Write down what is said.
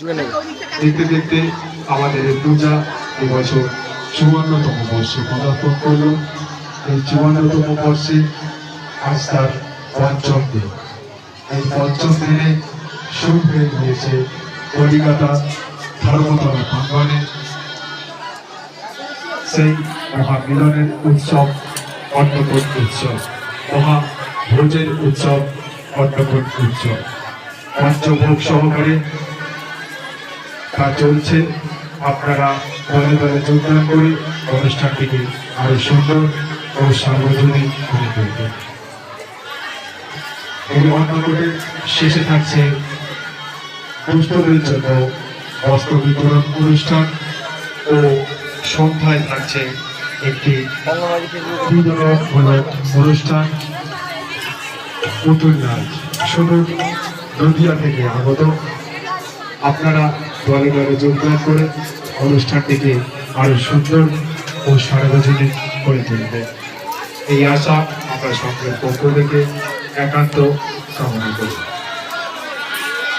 দেখতে দেখতে আমাদের পূজা এবছর চুয়ান্নতম বর্ষে পদার্পণ করল। এই চুয়ান্নতম বর্ষে আজ তার পঞ্চম দিন। এই পঞ্চম দিনে শুরু হয়ে গিয়েছে কলিকাতা ধর্মতলা প্রাঙ্গণে। সেই মহামিলনের উৎসব অন্নকূট উৎসব, মহা ভোজের উৎসব অন্নকূট উৎসব। পঞ্চভোগ সহকারে তা চলছে। আপনারা দলে দলে যোগদান করে অনুষ্ঠানটিকে আরও সুন্দর ও সার্বজনীন করে তুলবেন। এই অন্নকূটের শেষে থাকছে দুস্থদের জন্য বস্ত্র বিতরণ অনুষ্ঠান ও সন্ধ্যায় থাকছে একটি অনুষ্ঠান। পুতুল নাচ। শুধু নদিয়া থেকে আগত। আপনারা দলে যোগদান করে অনুষ্ঠানটিকে আরও সুন্দর ও সার্বজনীন করে তুলবে। এই আশা আমরা সকলের পক্ষ থেকে একান্ত কামনা করি।